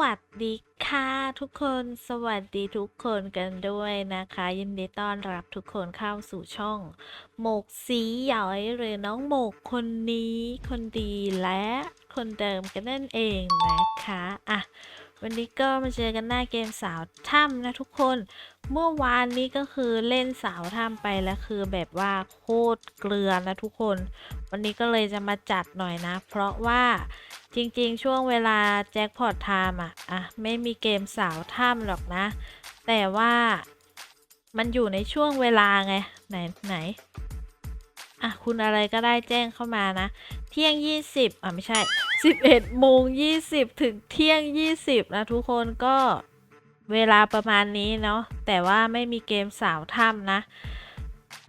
วัสดีค่ะทุกคนสวัสดีทุกคนกันด้วยนะคะ ยินดีต้อนรับทุกคนเข้าสู่ช่อง หมกสีหยอยหรือน้องหมกคนนี้คนดีและคนเดิมกันนั่นเองนะคะอะวันนี้ก็มาเจอกันหน้าเกมสาวถ้ำนะทุกคน เมื่อวานนี้ก็คือเล่นสาวถ้ำไปแล้วคือแบบว่าโคตรเกลือนะทุกคน วันนี้ก็เลยจะมาจัดหน่อยนะ เพราะว่า จริงๆ ช่วงเวลาแจ็คพอตไทม์อะอะ ไม่มีเกมสาวถ้ำหรอกนะ แต่ว่ามันอยู่ในช่วงเวลาไง ไหนไหนอะ คุณอะไรก็ได้แจ้งเข้ามานะ เที่ยง 20อะ ไม่ใช่ 11โมง20 ถึงเที่ยง 20 นะ ทุกคนก็เวลาประมาณนี้เนาะแต่ว่าไม่มีเกมสาวถ้ำนะ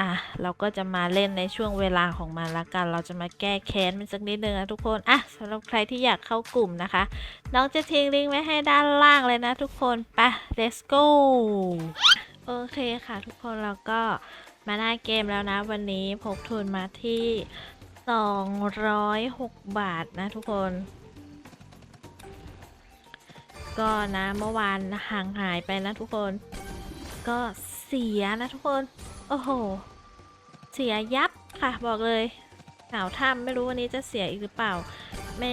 อะเราก็จะมาเล่นในช่วงเวลาของมันละกัน เราจะมาแก้แค้นมันสักนิดนึงนะทุกคนอะสำหรับใครที่อยากเข้ากลุ่มนะคะ น้องจะทิ้งลิงก์ไว้ให้ด้านล่างเลยนะทุกคนไป let's go โอเคค่ะทุกคนเราก็มาหน้าเกมแล้วนะ วันนี้พกทุนมาที่ 206 บาทนะทุกคน ก็นะเมื่อวานห่างหายไปนะทุกคน ก็เสียนะทุกคน โอ้โห เสียยับค่ะบอกเลยหนาวถ้ำไม่รู้วันนี้จะเสียอีกหรือเปล่า ไม่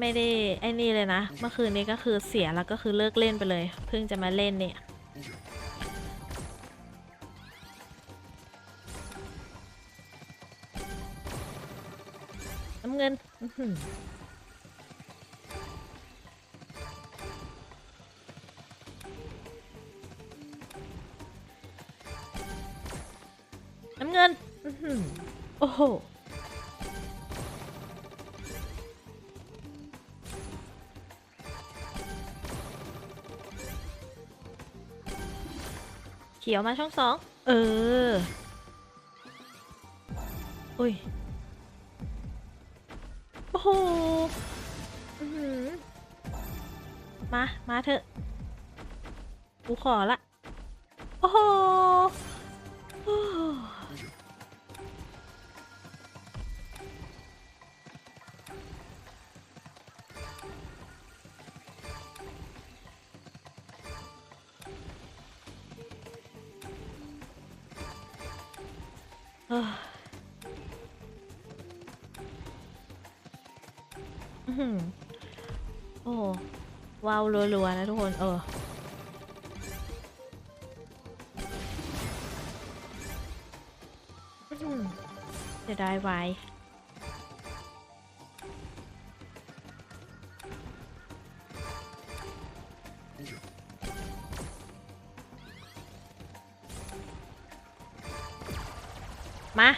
ไม่ได้ไอ้นี่เลยนะ เมื่อคืนนี้ก็คือเสียแล้วก็คือเลิกเล่นไปเลย เพิ่งจะมาเล่นเนี่ยน้ำเงิน น้ำเงินอือหือโอ้โหเขียวมาช่องสอง เออ อุ้ย โอ้โหอือหือมา มาเถอะ กูขอละ โอ้โห อื้อหือโอ้โหว้าวรัวๆนะทุกคน เออ อื้อหือจะได้ไวมา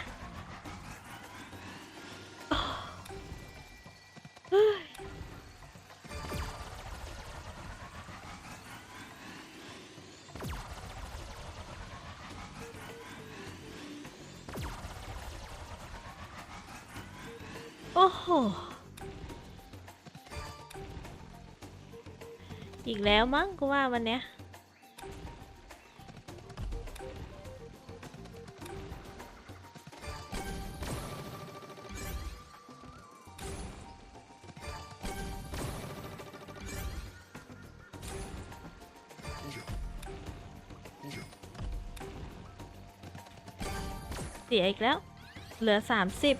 อีกแล้วมั้งกูว่าวันเนี้ยเสียอีกแล้ว เหลือสามสิบ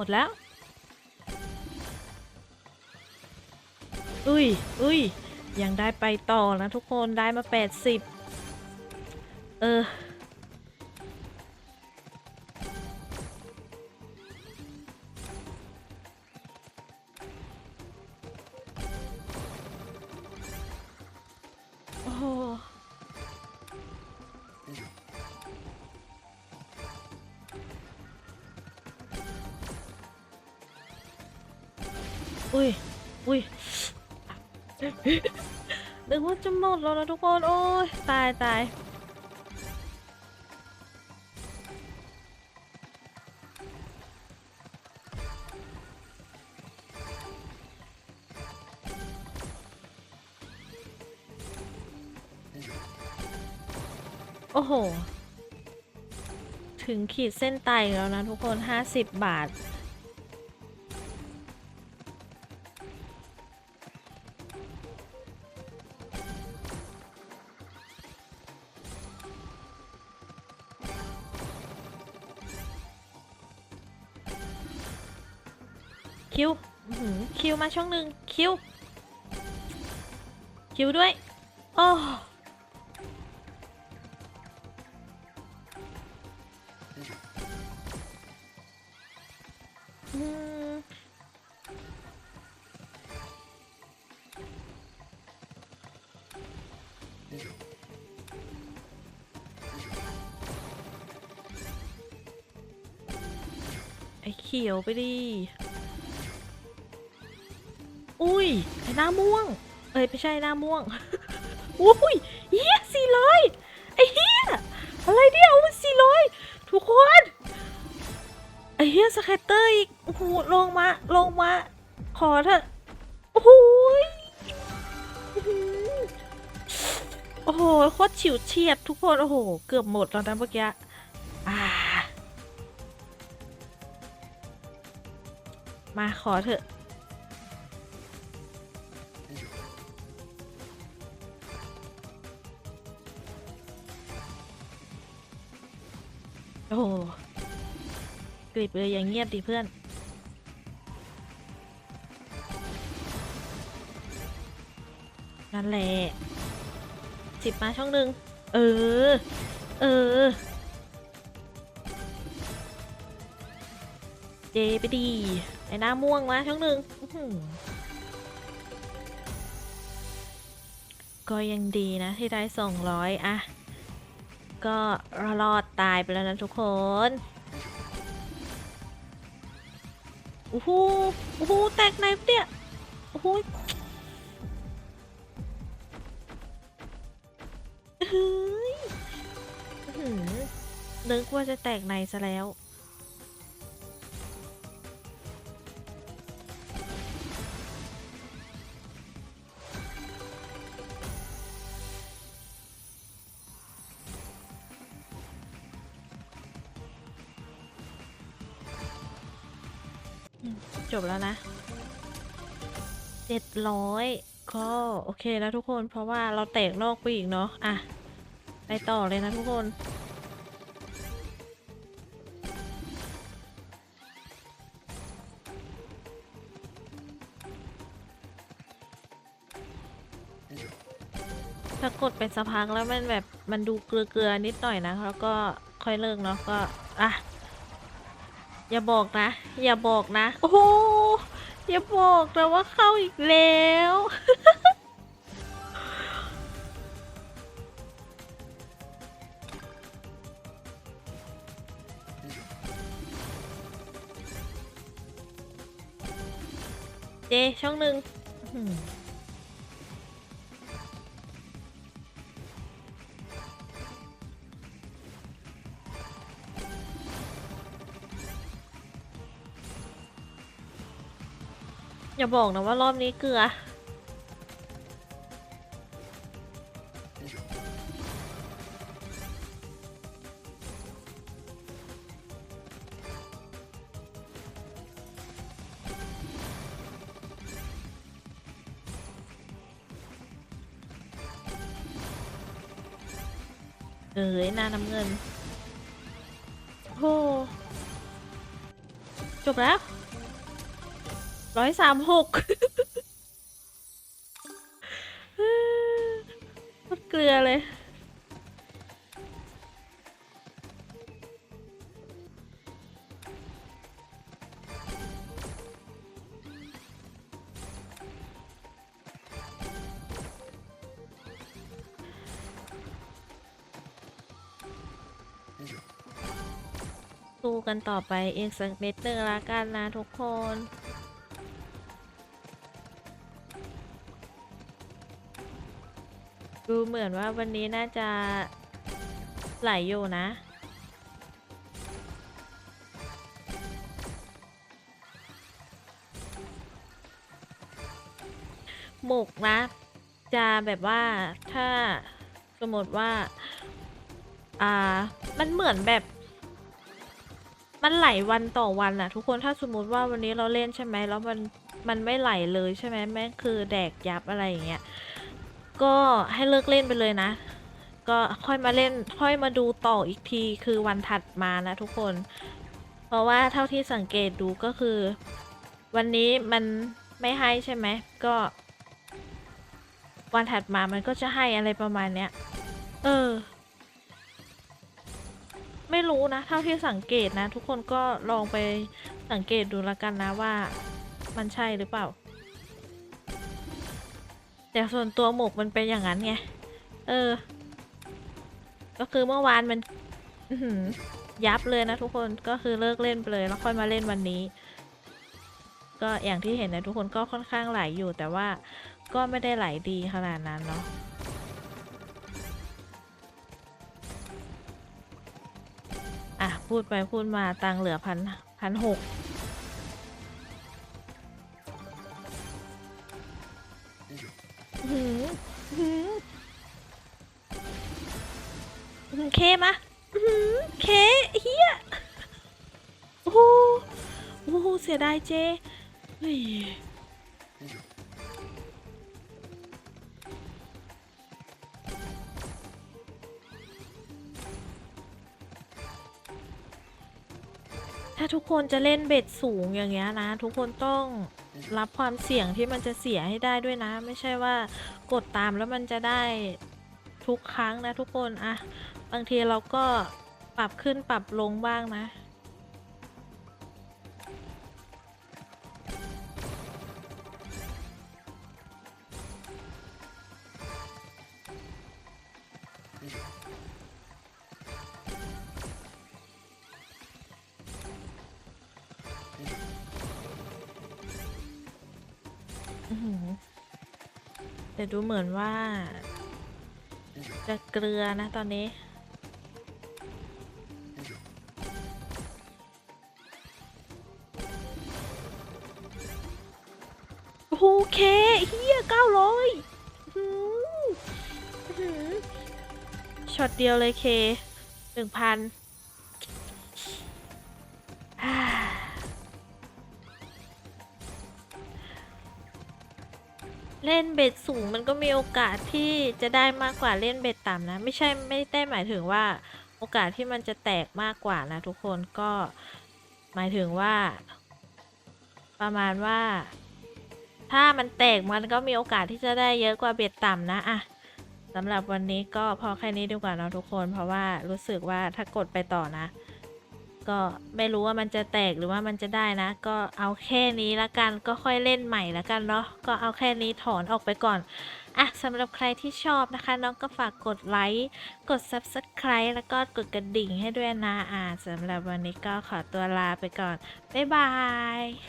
มดแล้ว อุ้ยอุ้ยยังได้ไปต่อนะทุกคนได้มา 80 เออ อุ้ย อุ้ยนึกว่าจะหมดแล้วนะทุกคน โอ้ย ตายตายโอ้โห ถึงขีดเส้นตายแล้วนะทุกคน 50 บาท คิวคิวมาช่องหนึ่งคิว คิวด้วย โอ้ไอ้เขียวไปดิ อุ้ยไอ้หน้าม่วง เอ้ยไม่ใช่หน้าม่วงอุ้ยเฮียสี่ร้อยไอ้เฮียอะไรเนี่ยโอ้ยสี่ร้อยทุกคนไอ้เฮียสแคตเตอร์อีกโอ้โหลงมาลงมา ขอเถอะโอ้โหยโอ้โหโคตรฉิวเฉียดทุกคนโอ้โห เกือบหมดแล้วนะเมื่อกี้มาขอเถอะ โอ้โหกริบเลยอย่างเงียบดิเพื่อน นั่นแหละสิบมาช่องหนึ่ง เออ เออ เจไปดี ไอ้หน้าม่วงมาช่องหนึ่งก็ยังดีนะที่ได้สองร้อยอะ ก็รอดตายไปแล้วนะทุกคนโอ้โหโอ้โหแตกไหนปะเนี่ยโอ้โหเฮ้ยอื้อหือนึกว่าจะแตกในซะแล้ว จบแล้วนะเจ็ดร้อยก็โอเคแล้วทุกคนเพราะว่าเราแตกนอกไปอีกเนาะอะ ไปต่อเลยนะทุกคนถ้ากดเป็นสักพักแล้วมันแบบมันดูเกลือๆนิดหน่อยนะ แล้วก็ค่อยเลิกเนาะก็ อะ อย่าบอกนะ อย่าบอกนะ โอ้โหอย่าบอกนะว่าเข้าอีกแล้ว เจช่องหนึ่ง บอกนะว่ารอบนี้เกลือ เอ้ยหน้าน้ำเงินโอ้จบแล้ว ร้อยสามหกโคตรเกลือเลย สู้กันต่อไปอีกสักนิดนึงละกันนะทุกคน ดูเหมือนว่าวันนี้น่าจะไหลอยู่นะ หมกนะ จะแบบว่าถ้าสมมติว่า อ่า มันเหมือนแบบ มันไหลวันต่อวันอะทุกคนถ้าสมมติว่าวันนี้เราเล่นใช่ไหมแล้วมันมันไม่ไหลเลยใช่ไหมแม่งคือแดกยับอะไรอย่างเงี้ย ก็ให้เลิกเล่นไปเลยนะ ก็ค่อยมาเล่นค่อยมาดูต่ออีกทีคือวันถัดมานะทุกคน เพราะว่าเท่าที่สังเกตดูก็คือ วันนี้มันไม่ให้ใช่ไหมก็ วันถัดมามันก็จะให้อะไรประมาณเนี้ยเออ ไม่รู้นะ เท่าที่สังเกตนะ ทุกคนก็ลองไปสังเกตดูแล้วกันนะว่ามันใช่หรือเปล่า แต่ส่วนตัวหมกมันเป็นอย่างนั้นไง เออ ก็คือเมื่อวานมันยับเลยนะทุกคนก็คือเลิกเล่นไปเลยแล้วค่อยมาเล่นวันนี้ ก็อย่างที่เห็นนะทุกคนก็ค่อนข้างไหลอยู่แต่ว่าก็ไม่ได้ไหลดีขนาดนั้นเนาะอะพูดไปพูดมาตังเหลือพันพันหก หืมหืมเคมาหืมเคเฮียโอ้โหโอ้โหเสียดายเจเฮ้ยถ้าทุกคนจะเล่นเบ็ดสูงอย่างเงี้ยนะ ทุกคนต้อง รับความเสี่ยงที่มันจะเสียให้ได้ด้วยนะ ไม่ใช่ว่ากดตามแล้วมันจะได้ทุกครั้งนะทุกคนอะบางทีเราก็ปรับขึ้นปรับลงบ้างนะอื้ อหือแต่ดูเหมือนว่า จะเกลือนะตอนนี้ โอเคเฮียเก้าร้อยช็อตเดียวเลยเคหนึ่งพัน เล่นเบ็ดสูงมันก็มีโอกาสที่จะได้มากกว่าเล่นเบ็ดต่ำนะ ไม่ใช่ไม่ได้หมายถึงว่าโอกาสที่มันจะแตกมากกว่านะทุกคนก็หมายถึงว่า ประมาณว่า ถ้ามันแตกมันก็มีโอกาสที่จะได้เยอะกว่าเบ็ดต่ำนะอะสำหรับวันนี้ก็พอแค่นี้ดีกว่าเนาะทุกคน เพราะว่ารู้สึกว่าถ้ากดไปต่อนะ ก็ไม่รู้ว่ามันจะแตกหรือว่ามันจะได้นะ ก็เอาแค่นี้ละกันก็ค่อยเล่นใหม่ละกันเนาะก็เอาแค่นี้ถอนออกไปก่อนอะสำหรับใครที่ชอบนะคะ น้องก็ฝากกดไลค์กด Subscribe แล้วก็กดกระดิ่งให้ด้วยนะอ่าสำหรับวันนี้ก็ขอตัวลาไปก่อน บ๊ายบาย